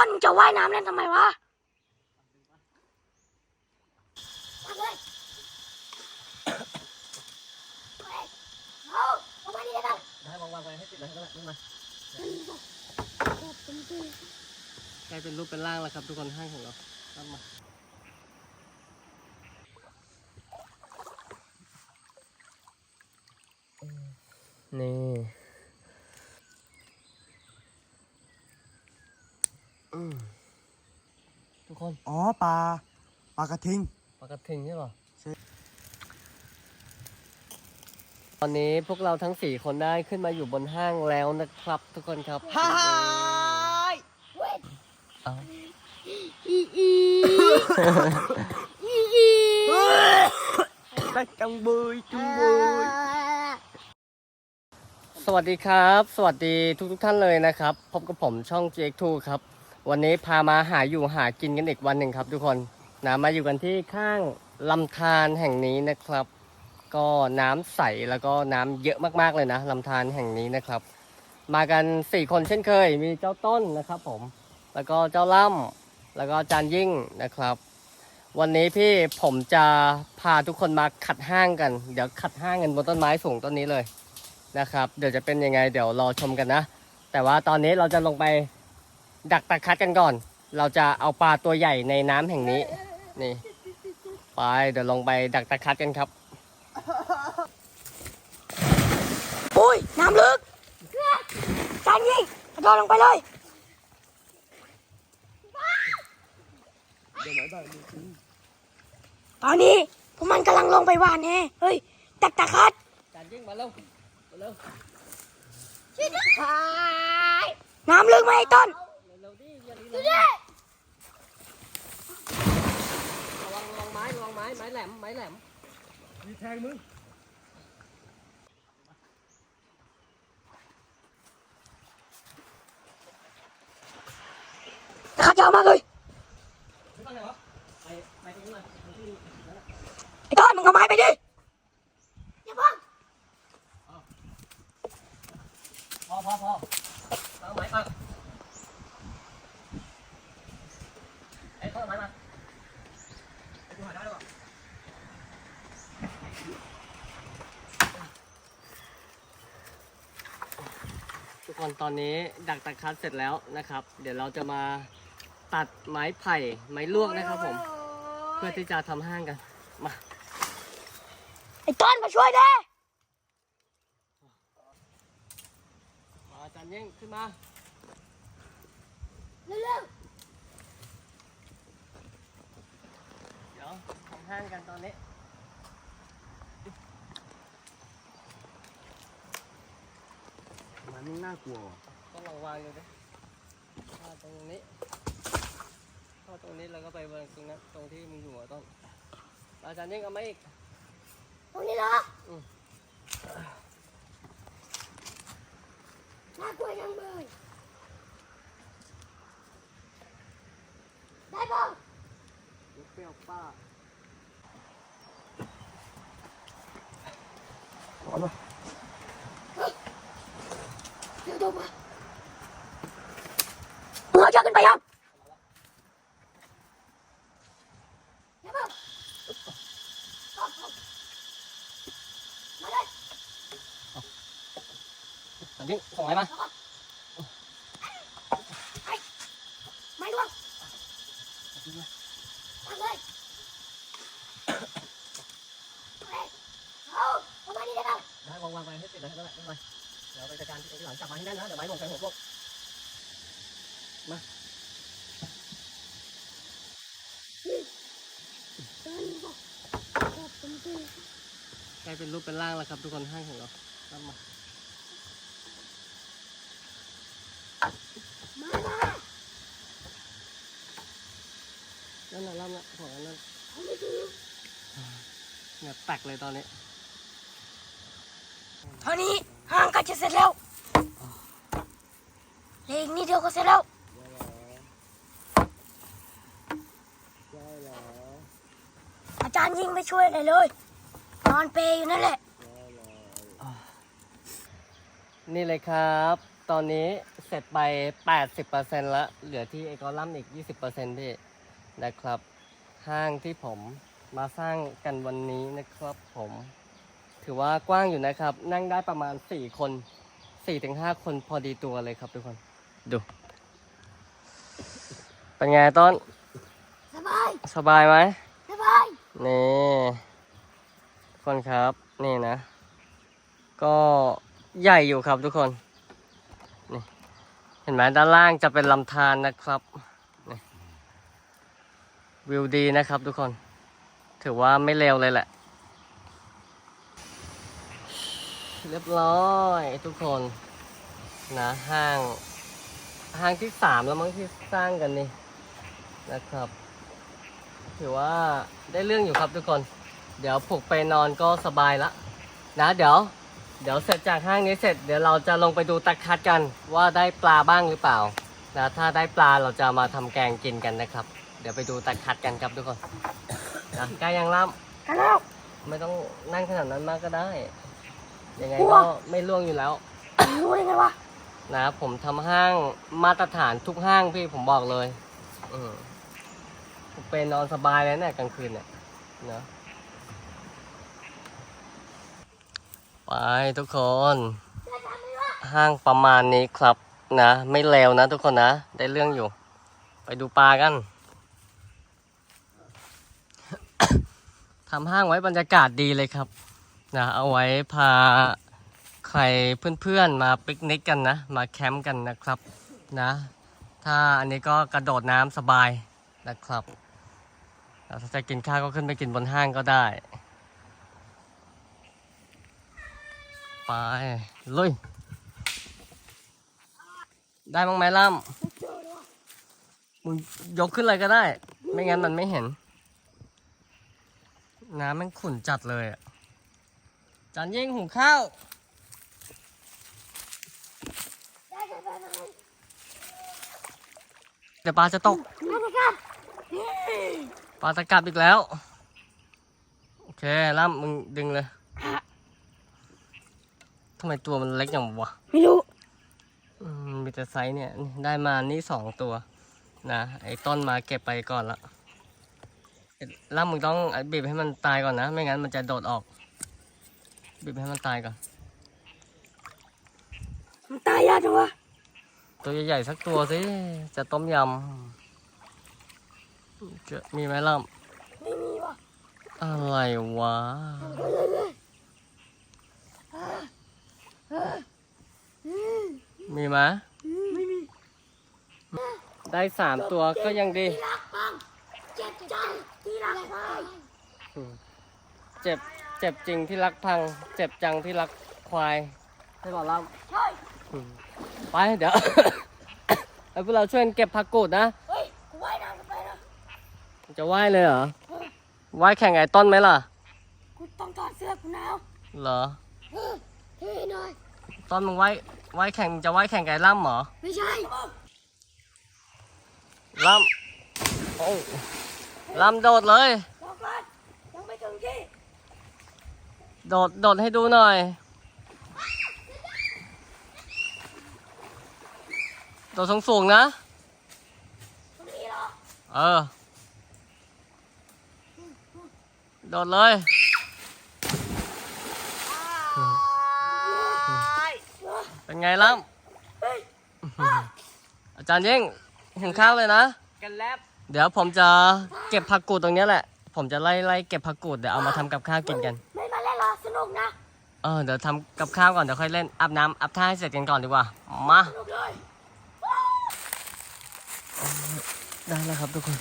ต้นจะว่ายน้ำเล่นทำไมวะได้วางวางไปให้ติดเลยก็ได้ลงมาใกล้เป็นรูปเป็นร่างแล้วครับทุกคนห้างของเราตั้มานี่ อืมทุกคนอ๋อปลาปลากระทิงปลากระทิงใช่ป่ะใช่ตอนนี้พวกเราทั้งสี่คนได้ขึ้นมาอยู่บนห้างแล้วนะครับ ทุกคนครับฮ่าเอาอีอีอีอีได้จังบุยจุงบุยสวัสดีครับ สวัสดีทุกทท่านเลยนะครับ พบกับผมช่อง GX2 ครับ วันนี้พามาหาอยู่หากินกันอีกวันหนึ่งครับ ทุกคนนะมาอยู่กันที่ข้างลำธารแห่งนี้นะครับ ก็น้ำใสแล้วก็น้ำเยอะมากๆเลยนะลำธารแห่งนี้นะครับ มากัน4คนเช่นเคย มีเจ้าต้นนะครับผม แล้วก็เจ้าล่ำแล้วก็จารย์ยิ่งนะครับ วันนี้พี่ผมจะพาทุกคนมาขัดห้างกัน เดี๋ยวขัดห้างกันบนต้นไม้สูงต้นนี้เลยนะครับ เดี๋ยวจะเป็นยังไงเดี๋ยวรอชมกันนะ แต่ว่าตอนนี้เราจะลงไป ดักตะคัดกันก่อน เราจะเอาปลาตัวใหญ่ในน้ำแห่งนี้ นี่ ไปเดี๋ยวลงไปดักตะคัดกันครับ โอ้ย น้ำลึกจานยิงกระโดดลงไปเลยตอนนี้พวกมันกำลังลงไปหวานแฮเฮ้ยตักตะคัดอาจารย์ยิ่งมาเร็วมาเร็วน้ำลึกไหมไอ้ต้นเร็วๆดิอย่าลีลาระวังระวังไม้ระวังไม้ไม้แหลมไม้แหลมมีแทงมึงตะคัดยาวมากเลยไม่ต้องไหนวะไปไปตรงนู้นเลยตรงที่นั่นน่ะไอ้ต้นมึงเอาไม้ไปดิอย่าเพิ่งพอพอพอเอาไม้มาไอ้ต้นไม้มาไอ้กูหาได้หรือเปล่า ทุกคนตอนนี้ดักตะคัดเสร็จแล้วนะครับ เดี๋ยวเราจะมาตัดไม้ไผ่ไม้ลวกนะครับผม เพื่อที่จะทำห้างกัน มาไอ้ต้นมาช่วยเด้มาอาจารย์เย่งขึ้นมา เร็ว เดี๋ยวทำห้างกันตอนนี้ มั นน่ากลัวว่ะก็ลองวางดูดิถ้าตรงนี้ถ้าตรงนี้แล้วก็ไปวางตรงนั้นตรงที่มีหัวต้นอาจารย์เย่งเอาไหมาอีกๆตรงนี้เหรออืมน่ากลัวจังเลยได้ป่ะลูกเปรี้ยวป้าเดี๋ยวดูมามึงเอาเชือกขึ้นไปยังเดี๋ยวเพิ่งเอาเอามาเลย อาจารย์เย่งส่งไม้มา ไม่ร่วงตั้งเลยเอาเอามานี่เดี๋ยวกัน ได้วางวางไปให้ติดเลยก็ได้ไม่เป็นไรเดี๋ยวไปจัดการที่หลังจับมาให้แน่นนะเดี๋ยวไม้ลงไปหัวพวกกลาย เป็นรูปเป็นร่างแล้วครับ ทุกคนห้างของเราตามมามามานั่นน่ะล่ำละของอันนั้นเอาไม่ถึงเหงื่อแตกเลยตอนนี้เท่านี้ห้างก็จะเสร็จแล้วเลืออีกนิดเดียวก็เสร็จแล้วอาจารย์ยิงไม่ช่วยอะไรเลย นอนเปรย์อยู่นั่นแหละ นี่เลยครับ ตอนนี้เสร็จไป 80%แล้ว เหลือที่ไอ้กอลัมน์อีก 20%พี่นะครับ ห้างที่ผมมาสร้างกันวันนี้นะครับผม ถือว่ากว้างอยู่นะครับ นั่งได้ประมาณ 4 คน 4-5 คนพอดีตัวเลยครับทุกคน ดู เป็นไงต้น สบาย สบายไหมสบาย นี่ทุก คนครับนี่นะ ก็ใหญ่อยู่ครับทุกคน นี่เห็นไหมด้านล่างจะเป็นลำธารนะครับวิวดีนะครับทุกคน ถือว่าไม่เลวเลยแหละ เรียบร้อยทุกคนนะห้างห้างที่สามแล้วมั้งที่สร้างกันนี่นะครับ ถือว่าได้เรื่องอยู่ครับทุกคน เดี๋ยวผูกไปนอนก็สบายละนะเดี๋ยว เดี๋ยวเสร็จจากห้างนี้เสร็จเดี๋ยวเราจะลงไปดูตะคัดกันว่าได้ปลาบ้างหรือเปล่านะถ้าได้ปลาเราจะมาทำแกงกินกันนะครับ เดี๋ยวไปดูตะคัดกันครับทุกคนนะใกล้ยังล่กันแล้วำไม่ต้องนั่งขนาดนั้นมากก็ได้ยังไงกลัวก็ไม่ล่วงอยู่แล้วรู้ได้ไงวะนะผมทำห้างมาตรฐานทุกห้างพี่ผมบอกเลย อืมผมเป็นนอนสบายเลยเนี่ยกลางคืนเนี่ยเนอะ ไปทุกคน ห้างประมาณนี้ครับนะ ไม่เลวนะทุกคนนะ ได้เรื่องอยู่ ไปดูปลากันทำห้างไว้บรรยากาศดีเลยครับนะเอาไว้พาใครเพื่อนๆมาปิกนิกกันนะ มาแคมป์กันนะครับนะ ถ้าอันนี้ก็กระโดดน้ำสบายนะครับถ้าจะกินข้าวก็ขึ้นไปกินบนห้างก็ได้ ไปลุย ได้บ้างไหมล่ำมึงยกขึ้นเลยก็ได้ ไม่งั้นมันไม่เห็น น้ำมันขุ่นจัดเลยอะจานยิ่งหุงข้าวเดี๋ยวปลาจะตกมาตะกันปลาตะกับอีกแล้ว โอเคล่ำมึงดึงเลย ทำไมตัวมันเล็กอย่างวะไม่รู้อืมมีแต่ไซส์เนี่ยนี่ได้มานี่สองตัวนะไอ้ต้นมาเก็บไปก่อนละไอ้ล่ำมึงต้องบีบให้มันตายก่อนนะ ไม่งั้นมันจะโดดออกบีบให้มันตายก่อน มันตายยากจังวะตัวใหญ่ๆสักตัวสิจะต้มยำจะมีไหมล่ำไม่มีวะอะไรวะ มีไหมไม่มี ได้สามตัวก็ยังดี ที่รักปังเจ็บใจที่รักไปเจ็บ เจ็บจริงที่รักพัง เจ็บจังที่รักควายใช่ป่ะล่ใช่ำไปเดี๋ยว ไอ้พวกเราช่วยกันเก็บผักกูดนะ เฮ้ยกูว่ายน้ำกันไปนะจะไหว้เลยเหรอไหว้แข่งไอ้ต้นไหมล่ะ กูต้องถอดเสื้อกูหนาวเหรอเออเท่หน่อย ต้นมึงไหว้ไหว้แข่งจะไหว้แข่งไก่ล่ำเหรอ ไม่ใช่ ล่ำโอ้ล่ำโดดเลย รอก่อนยังไม่ถึงที่โดด โดดให้ดูหน่อย โดดสูงๆนะ ตรงนี้เหรอเออ โดดเลย เป็นไงล่เฮ้ยำอาจารย์ยิ่งหุงข้าวเลยนะ กันแลบเดี๋ยวผมจะเก็บผักกูดตรงเนี้ยแหละ ผมจะไล่ไล่เก็บผักกูดเดี๋ยวเอามาทำกับข้าวกินกัน ไม่มาเล่นหรอสนุกนะเออเดี๋ยวทำกับข้าวก่อนเดี๋ยวค่อยเล่นอาบน้ำอาบท่าให้เสร็จกันก่อนดีกว่า มา สนุกเลยได้แล้วครับทุกคน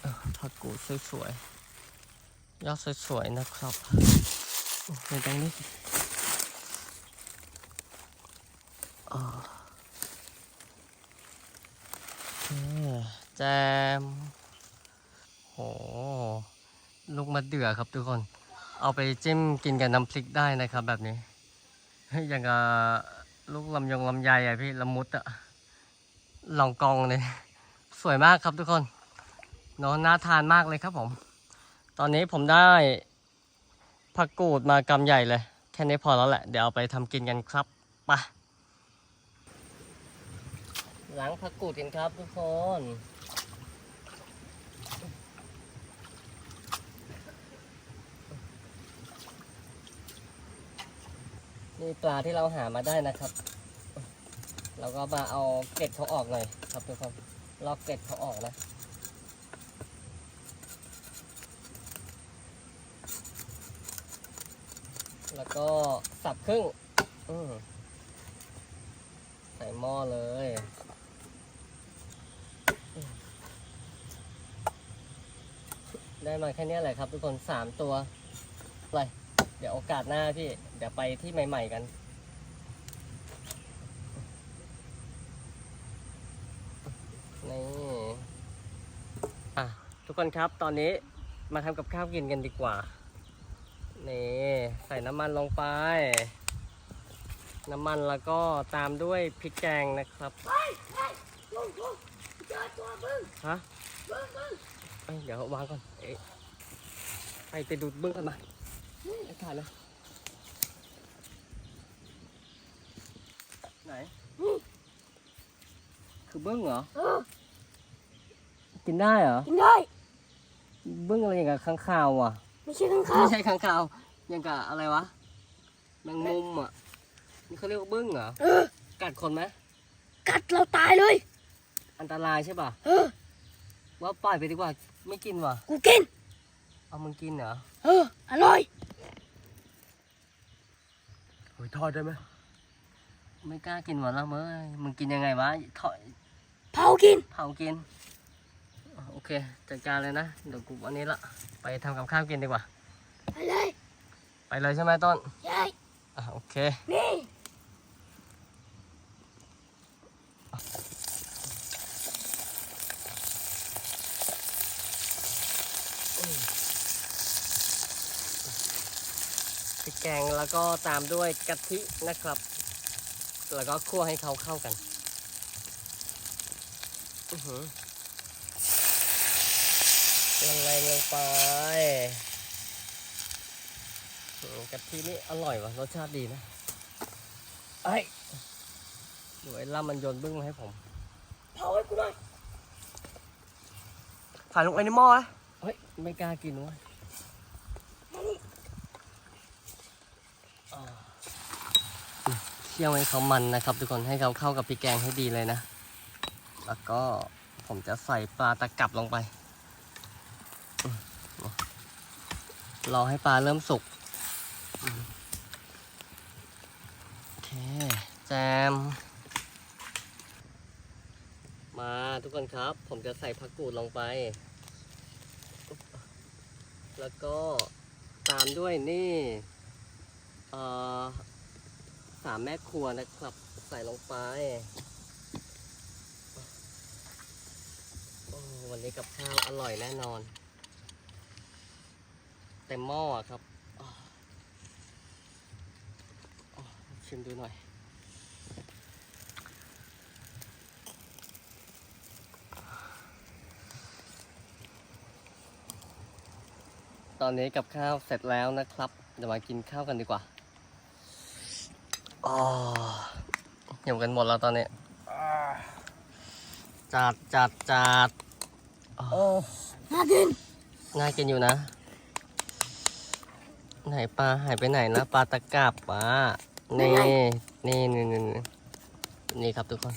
เออผักกูดสวยๆยอดสวยๆนะครับในตรงนี้อ่าโอเค แจม โห ลูกมะเดื่อครับทุกคน เอาไปจิ้มกินกับน้ำพริกได้นะครับแบบนี้ อย่างกับลูกลำยงลำไยอะพี่ละมุดอะลองกองเลย สวยมากครับทุกคนเนอะน่าทานมากเลยครับผม ตอนนี้ผมได้ผักกูดมากำใหญ่เลย แค่นี้พอแล้วแหละ เดี๋ยวเอาไปทำกินกันครับไป ล้างผักกูดกันครับทุกคนนี่ปลาที่เราหามาได้นะครับ เราก็มาเอาเกล็ดเขาออกหน่อยครับทุกคนลอกเกล็ดเขาออกนะแล้วก็สับครึ่งใส่หม้อเลยอืม ได้มาแค่เนี้ยแหละครับ ทุกคนสามตัวอะไรเดี๋ยวโอกาสหน้าพี่ เดี๋ยวไปที่ใหม่ ๆ กันนี่อะทุกคนครับตอนนี้มาทำกับข้าวกินกันดีกว่า นี่ ใส่น้ำมันลงไป น้ำมันแล้วก็ตามด้วยพริกแกงนะครับเฮ้ยเฮ้ยลุงลุงเจอตัวบึ้งฮะบึ้งบึ้ง เอ้ยเดี๋ยววางก่อน เอ๊ะไปไปดูดเบื้องกันมาไอ้ถ่ายเลย ไหน คือเบื้องเหรอเออกินได้เหรอ กินได้ เบื้องอะไรอย่างกับข้างข่าวอะ ไม่ใช่ข้างข้าไม่วใช่ข้างข่าวอย่างกับอะไรวะแมงมุมอะ นี่เขาเรียกว่าเบื้องเหรอเออกัดคนไหมกัดเราตายเลย อันตรายใช่ป่ะเออว่าปล่อยไปดีกว่า ไม่กินว่ะ กูกิน เอามึงกินเหรอเออ อร่อยเฮ้ยทอดได้ไหมไม่กล้ากินว่ะละเมยมึงกินยังไงวะถอยเผากิน เผากินอะโอเคจัดการเลยนะ เดี๋ยวกูอันนี้ละ ไปทำกับข้าวกินดีกว่า ไปเลย ไปเลยใช่ไหมต้นยายอะโอเค นี่ แกงแล้วก็ตามด้วยกะทินะครับ แล้วก็คั่วให้เขาเข้ากันอือหือละลายลงไปอืมกะทินี่อร่อยว่ะรสชาติดีนะไอ้ยดูไอ้ล่ำมันโยนบึ้งมาให้ผมเผาให้กูหน่อยใส่ลงไปในหม้อนะเฮ้ย ไม่กล้ากินวะอ่าเคี่ยวให้เขามันนะครับ ทุกคนให้เขาเข้ากับพริกแกงให้ดีเลยนะ แล้วก็ผมจะใส่ปลาตะกับลงไป รอให้ปลาเริ่มสุกโอเคแจม มาทุกคนครับ ผมจะใส่ผักกูดลงไป แล้วก็ตามด้วยนี่ เอ่อ สามแม่ครัวนะครับ ใส่ลงไป วันนี้กับข้าวอร่อยแน่นอนเต็มหม้อครับชิมดูหน่อยตอนนี้กับข้าวเสร็จแล้วนะครับ เดี๋ยวมากินข้าวกันดีกว่า อ๋อหิวกันหมดแล้วตอนนี้จัดจัดจัดโอ้น่ากิน น่ากินอยู่นะ ไหนปลาหายไปไหนนะปลาตะกราบปลานี่นี่นี่นี่นี่นี่ครับทุกคน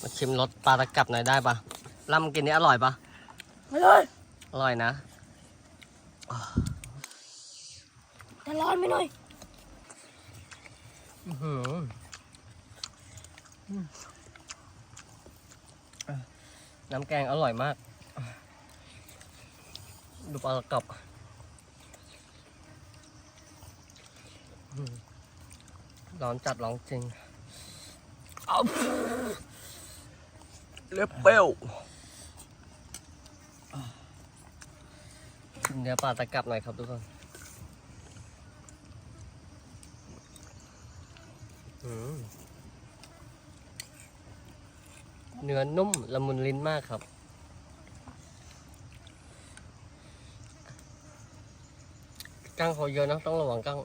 มาชิมรสปลาตะกรับหน่อยได้ปะล่ำกินนี่อร่อยปะไปเลยอร่อยนะแต่ร้อนไปหน่อยอื้อหือ น้ำแกงอร่อยมาก ดูปลาตะกรับอื้อร้อนจัดร้อนจริงเล็บเปรี้ยวชิมเนื้อปลาตะกรับหน่อยครับทุกคนอืม เนื้อนุ่มละมุนลิ้นมากครับ กั้งเขาเยอะนะต้องระวังกั้ง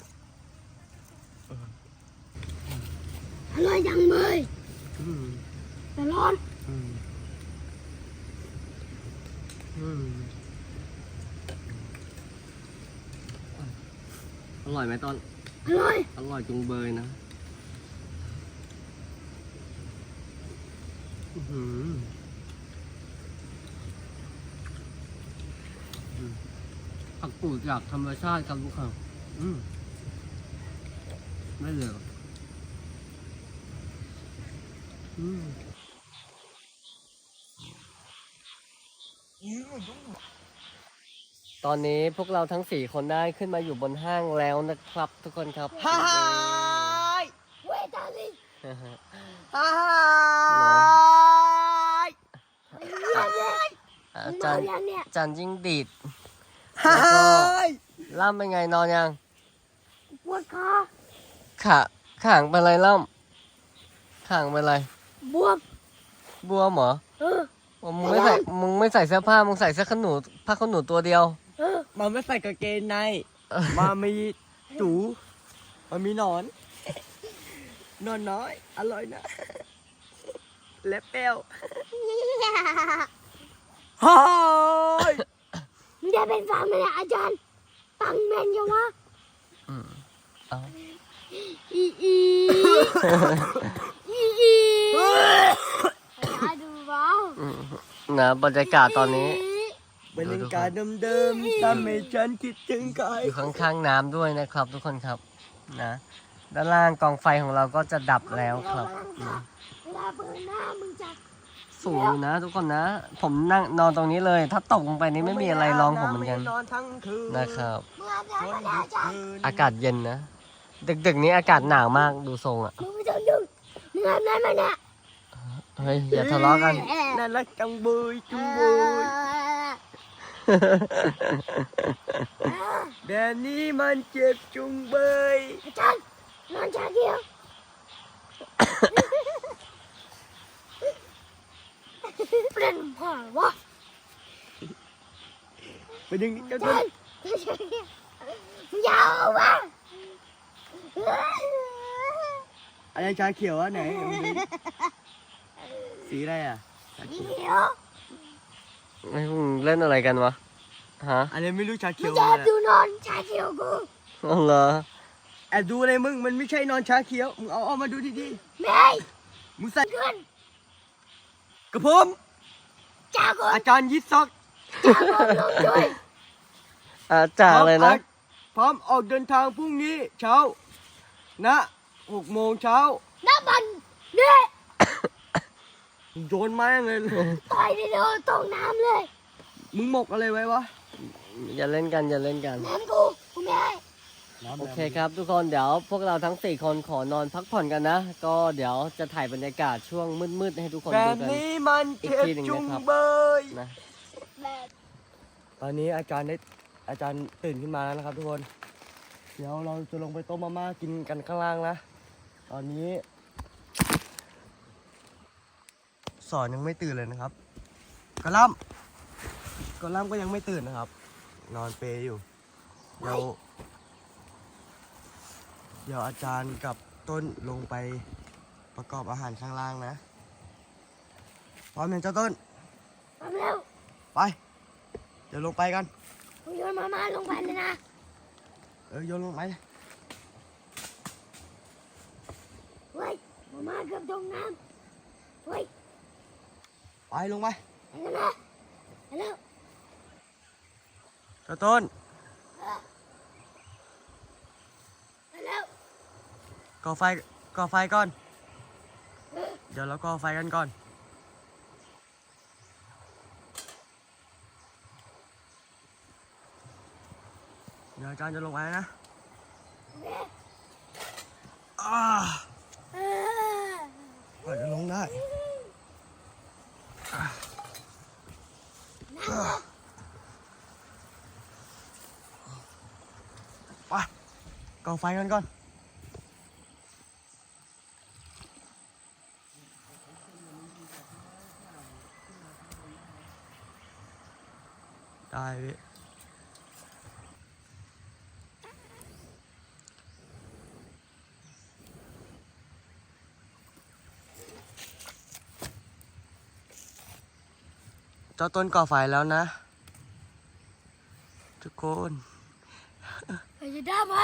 อร่อยจังเลยอืมไปแต่ร้อนอืมอืมอร่อยไหมตอน อร่อย อร่อยจุงเบยนะอื้อหืออืม ผักกูดจากธรรมชาติครับทุกคนไม่เหลืออืมตอนนี้พวกเราทั้งสี่คนได้ขึ้นมาอยู่บนห้างแล้วนะครับ ทุกคนครับฮ่าฮ่าเวตาลิฮ่าฮ่า เนี่ยเนี่ย อามึงนจาอรนย์ยังเนี่ยอาจารย์ยิ่งดีดฮ่าฮ่าล่ำเป็นไงนอนยังปวดขาขาขางเป็นไรล่ำขางเป็นไรบวมบวมเหรอเอออ๋อมึงไม่ใส่มึงไม่ใส่เสื้อผ้ามึงใส่เสื้อขนหนูผ้าขนหนูตัวเดียวเออมันไม่ใส่กางเกงในมามีจูมันมีหนอนหนอนน้อย อร่อยนะและเปรี้ยว ฮ่ามึงจะเป็นฟังไหมเนี่ยอาจารย์ฟังแมนยังวะอืมเอา อีอีอีอีอาดูบ้าอืมนะบรรยากาศตอนนี้ บรรยากาศเดิมๆทำให้ฉันคิดถึงใครอยู่ข้างๆน้ำด้วยนะครับ ทุกคนครับนะด้านล่างกองไฟของเราก็จะดับแล้วครับอืมเวลาเปิดหน้ามึงจะ สูงอยู่นะ ทุกคนนะ ผมนั่งนอนตรงนี้เลย ถ้าตกลงไปนี้ไม่มีอะไรรองผมเหมือนกันนอนทั้งคืนนะครับมึงอาบน้ำมาแล้วอาจารย์อากาศเย็นนะ ดึกๆนี้อากาศหนาวมากดูทรงอะมึงไม่ต้องยุ่งมึงอาบน้ำมาเนี่ยเฮ้ยอย่าทะเลาะกันน่ารักจังเบยจุงเบยแบบนี้มันเจ็บจุงเบยอาจารย์นอนชาเขียว เป็นพ่อวะไปดึงนี่เจ้าอาต้จานรย์มึงอยาวเอาวะอะไรชาเขียวอะไหนเอามาดูสีอะไรอะชาเขีเขียวยวไอ้พวกมึงเล่นอะไรกันวะฮะอะไรไม่รู้ชามึเขีงยวจะอะแอบไรดูนอนชาเขียวกูอ๋อเหรอแอบดูอะไรมึงมันไม่ใช่นอนชาเขียวมึงเอาเอามาดูดีไม่ๆมึงใส่ขึ้น กระผม จ้าก่อนอาจารย์ยิดซอกจ้าก่อนลงด้วยอาจารย์เลยนะพร้อมออกเดินทางพรุ่งนี้เช้า นะหกโมงเช้าน้ำมันเนี่ยโยนแม่งเลย ต่อยในโดนตรงน้ำเลย มึงหมกอะไรไว้วะ อย่าเล่นกันอย่าเล่นกัน น้ำกูกูไม่ให้ โอเคครับทุกคนเดี๋ยวพวกเราทั้งสี่คนขอนอนพักผ่อนกันนะ ก็เดี๋ยวจะถ่ายบรรยากาศช่วงมืดๆให้ทุกคนแบดูบกันนี้มันเจ็บอีกทีหนึ่งจุงนะครับเบยนะแบบตอนนี้อาจารย์ได้อาจารย์ตื่นขึ้นมาแล้วนะครับ ทุกคน เดี๋ยวเราจะลงไปต้มมาม่ากินกันข้างล่างนะ ตอนนี้ สอนยังไม่ตื่นเลยนะครับกระหล่ำกระหล่ำก็ยังไม่ตื่นนะครับ นอนเปรย์อยู่เดี๋ยวเดี๋ยวอาจารย์กับต้นลงไปประกอบอาหารข้างล่างนะ พร้อมยังเจ้าต้นทำแล้ว ไป เดี๋ยวลงไปกันกูโยนมาม่าลงไปเลยนะ เออโยนลงไปเฮ้ยมาม่าเกือบตรงน้ำเฮ้ย ไปลงไปไปแล้วนะไปแล้วเจ้าต้น ไปแล้ว ก่อไฟก่อไฟก่อน เดี๋ยวเราก่อไฟกันก่อน เดี๋ยวอาจารย์จะลงไปนะอ่าจะลงได้ไปก่อไฟกันก่อน ได้พี่เจ้าต้นก่อไฟแล้วนะ ทุกคนเราจะได้ไหม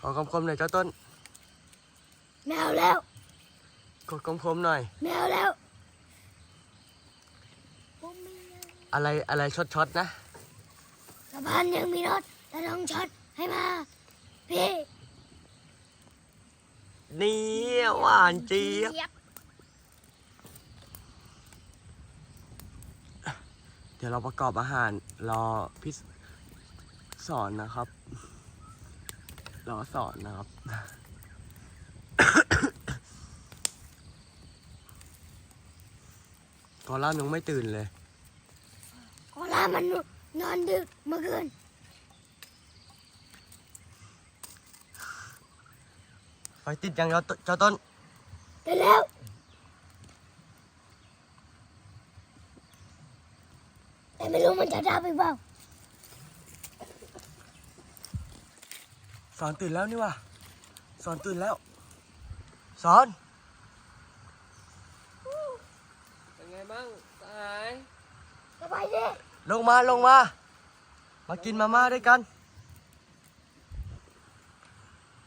ขอคมๆหน่อยเจ้าต้นแมวแล้ว กดคมๆหน่อยแมวแล้วผมมี อะไรอะไรช็อตๆนะสะพานยังมีรถแต่ต้องช็อตให้มา พี่นี่หวานเจี๊ยบบเดี๋ยวเราประกอบอาหารรอพี่สอนนะครับ รอสอนนะครับกอล่ามยังไม่ตื่นเลยโอลา มันนอนดึกเมื่อคืนไฟติดยังเจ้าตเจ้าต้นแต่แล้วแต่ไม่รู้มันจะดับหรือเปล่าสอนตื่นแล้วนี่วะสอนตื่นแล้ว สอนเป็นไงบ้างสหายสบายดี ลงมาลงมา มากินมาม่าด้วยกัน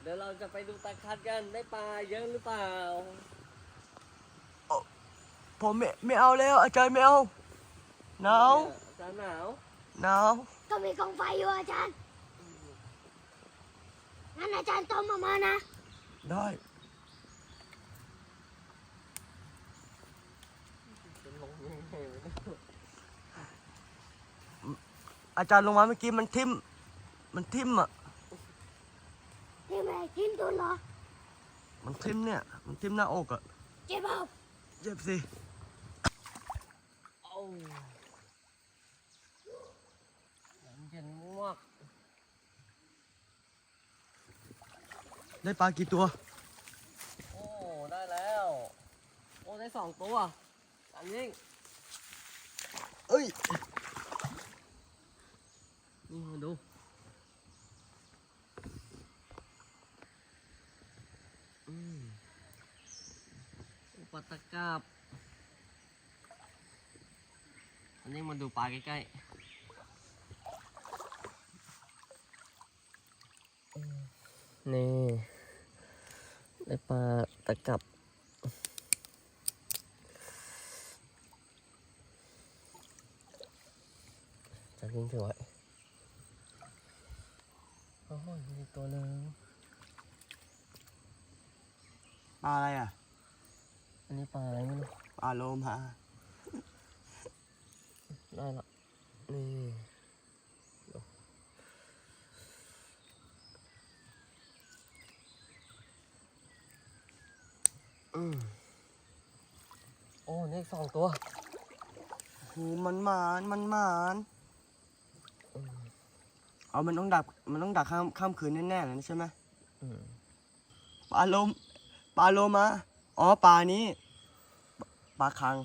เดี๋ยวเราจะไปดูตาคัดกันได้ปลาเยอะหรือเปล่า ผมไม่ไม่เอาแล้ว อาจารย์ไม่เอาหนาวอาจารย์หนาวหนาวก็มีกองไฟอยู่อาจารย์งั้นอาจารย์ต้มมามานะ ได้ เป็นลมยังไงวะเนี่ย อาจารย์ลงมาเมื่อกี้มันทิ่ม มันทิ่มอะที่ไหนทิมตุนเหรอมันทิ่มเนี่ย มันทิ่มหน้าอกอะ เจ็บเปล่าเจ็บสิ โอ้น้ำเย็นมากได้ปลากี่ตัว โอ้ ได้แล้ว โอ้ ได้สองตัวอันนี้เอ้ย นี่มาดูอุปตะกาบอันนี้มาดูปลาใกล้ๆนี่ได้ปลาตะกับจะกินถือไว้ อ้โหมีตัวหนึ่งปลาอะไรอะอันนี้ปลาอะไรไม่รู้ปลาโลมาได้ละนี่ดูอืมโอ้นี่สองตัวหูมันหมานมันหมาน เอามันต้องดักมันต้องดักข้ามข้ามคืนแน่ๆเลยใช่ไหมอืมปลาโลมปลาโลมาอ๋อปลานี้ปลาคัง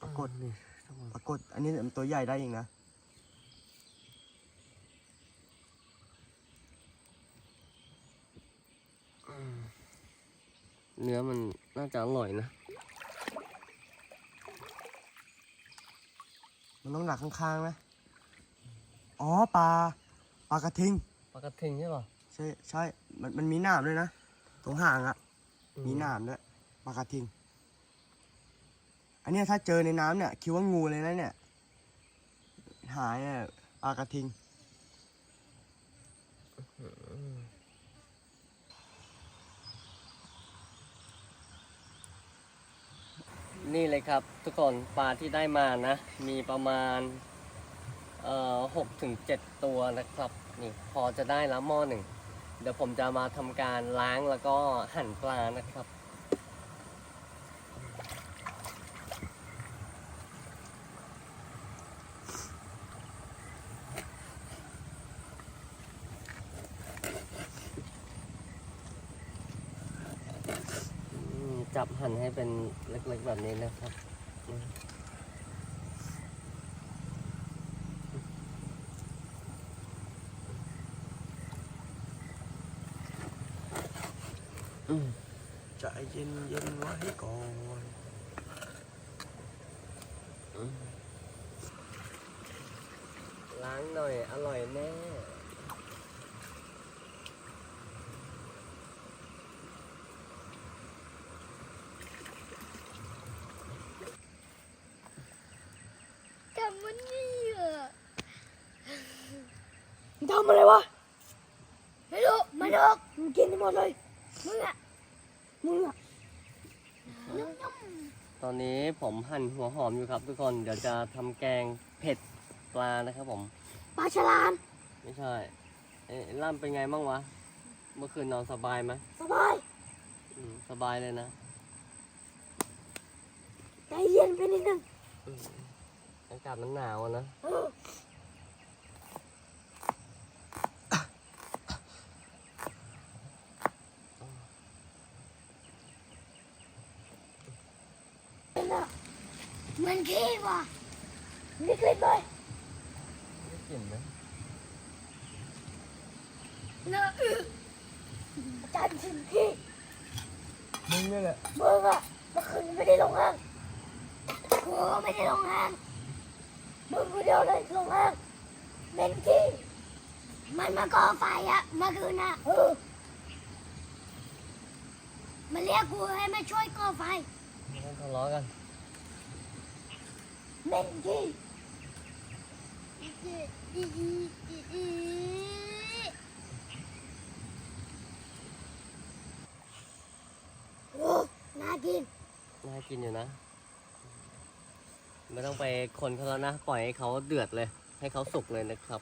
ปรากฏนี่ทั้งหมดปรากฏอันนี้มันตัวใหญ่ได้เองนะเนื้อมันน่าจะอร่อยนะ มันต้องดักข้างๆไหม อ๋อปลาปลากระทิงปลากระทิงใช่ป่ะใช่ใช่มันมันมีหนามด้วยนะตรงห่างอะมีหนามด้วยปลากระทิง อันเนี้ยถ้าเจอในน้ำเนี่ยคิดว่างูเลยนะเนี่ย หายอะปลากระทิง นี่เลยครับ ทุกคนปลาที่ได้มานะ มีประมาณ เอ่อหกถึงเจ็ดตัวนะครับนี่พอจะได้แล้วหม้อหนึ่งเดี๋ยวผมจะมาทำการล้างแล้วก็หั่นปลานะครับจับหั่นให้เป็นเล็กๆแบบนี้นะครับ อืมใจเย็นเย็นๆไว้ก่อนล้างหน่อยอร่อยแน่ทำมันนี่อะมึงทำอะไรวะ ไม่รู้ไม่รู้มึงกินให้หมดเลย มึงอะมึงอะนุ่ม ตอนนี้ผมหั่นหัวหอมอยู่ครับทุกคน เดี๋ยวจะทำแกงเผ็ดปลานะครับผมๆปลาฉลาม ไม่ใช่เอ๊ะล่ำเป็นไงบ้างวะ เมื่อคืนนอนสบายไหมสบาย อืมสบายเลยนะใจเย็นไปนิดนึงอากาศมันหนาวอะนะเออเป็นอะ มันขี้ว่ะนี่คลิปเลยไม่กลิ่นไหมเลอะอึอาจารย์ชิมขี้มึงนี่แหละมึงอะเมื่อคืนไม่ได้ลงห้างกูก็ไม่ได้ลงห้างมึงคนเดียวเลยลงห้างเป็นขี้มันมาก่อไฟอะเมื่อคืนอะเออมันเรียกกูให้มาช่วยก่อไฟไม่ต้องทะเลาะกัน เม่นขี้อีอีอีอีอีโอ้น่ากิน น่ากินอยู่นะ ไม่ต้องไปคนเขาแล้วนะ ปล่อยให้เขาเดือดเลย ให้เขาสุกเลยนะครับ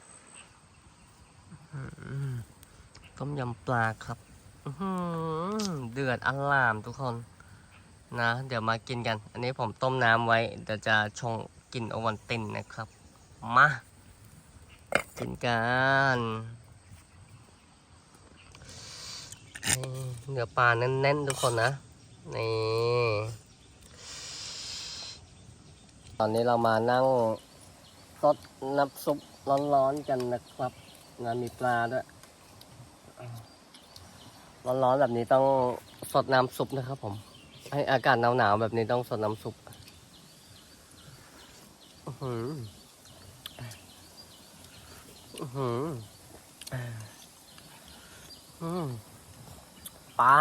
ต้มยำปลาครับอื้อหือเดือดอลามทุกคน นะ เดี๋ยวมากินกัน อันนี้ผมต้มน้ำไว้ เดี๋ยวจะชงกินโอวันตินนะครับ มา กินกันนี่เนื้อปลาแน่นๆทุกคนนะ นี่ ตอนนี้เรามานั่งซดน้ำซุปร้อนๆกันนะครับนะมีปลาด้วย ร้อนๆแบบนี้ต้องสดน้ำซุปนะครับผม ให้อากาศหนาวๆแบบนี้ต้องสดน้ำซุปอือหืออือหืออืมปลา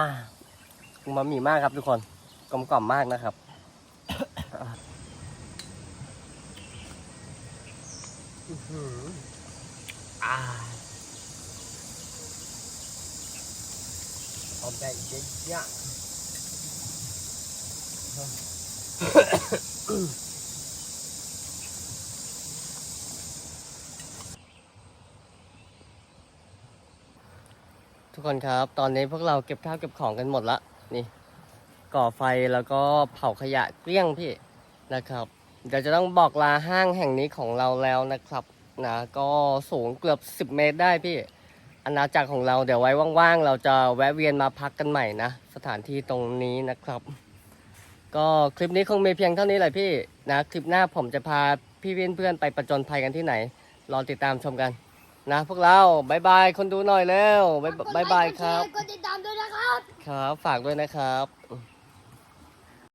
มามีมากครับทุกคน กลมกล่อมมากนะครับ อื้อหืออ่าเอาแบบเยอะ ทุกคนครับ ตอนนี้พวกเราเก็บข้าวเก็บของกันหมดละ นี่ ก่อไฟแล้วก็เผาขยะเกลี้ยงพี่นะครับ เดี๋ยวจะต้องบอกลาห้างแห่งนี้ของเราแล้วนะครับนะก็สูงเกือบ 10 เมตรได้พี่อาณาจักรของเราเดี๋ยวไว้ว่างๆ เราจะแวะเวียนมาพักกันใหม่นะ สถานที่ตรงนี้นะครับ ก็คลิปนี้คงมีเพียงเท่านี้แหละพี่นะคลิปหน้าผมจะพาพี่เพื่อนๆไปประจนภัยกันที่ไหน รอติดตามชมกัน นะ พวกเราบายบายคนดูหน่อยแล้วบายบายบายครับ กดติดตามด้วยนะครับ ครับ ฝากด้วยนะครับ